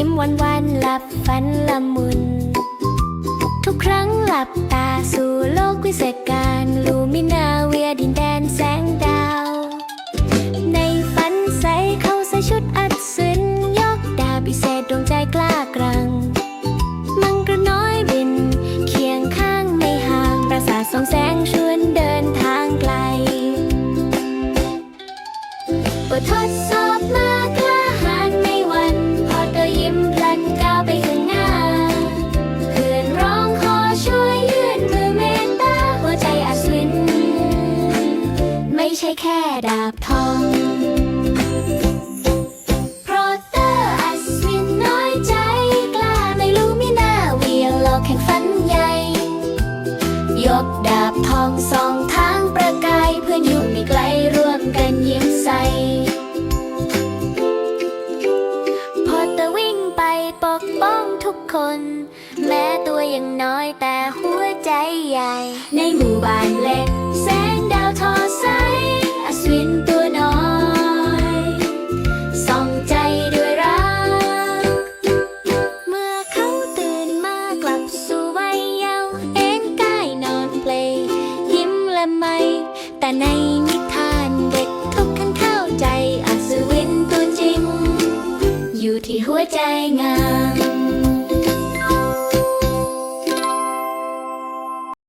ิ้มวันวันหลับฝันละมุน ทุกครั้งหลับตาสู่โลกวิเศษการลูมินาเวียดินแดนแสงดาว ในฝันใสเขาใส่ชุดอัศวินยกดาบพิเศษดวงใจกล้ากรัง มังกรน้อยบิน เคียงข้างไม่ห่างประสาทส่องแสงชวนเดินทางไกลบททดสอบมา ช่แค่ดาบทองโปรเตอร์อัศวินน้อยใจกล้าไม่รู้มิน่าเวียงโลอกแข่งฝันใหญ่ ยกดาบทองสองทางประกายเพื่อนอยู่ไม่ไกลร่วมกันยิ้มใสพอเตอวิ่งไปปกป้องทุกคน แม้ตัวยังน้อยแต่หัวใจใหญ่ ในหมู่บ้านเล็ก แต่ในนิทานเด็กทุกคนเข้าใจอัศวินตัวจริง อยู่ที่หัวใจงาม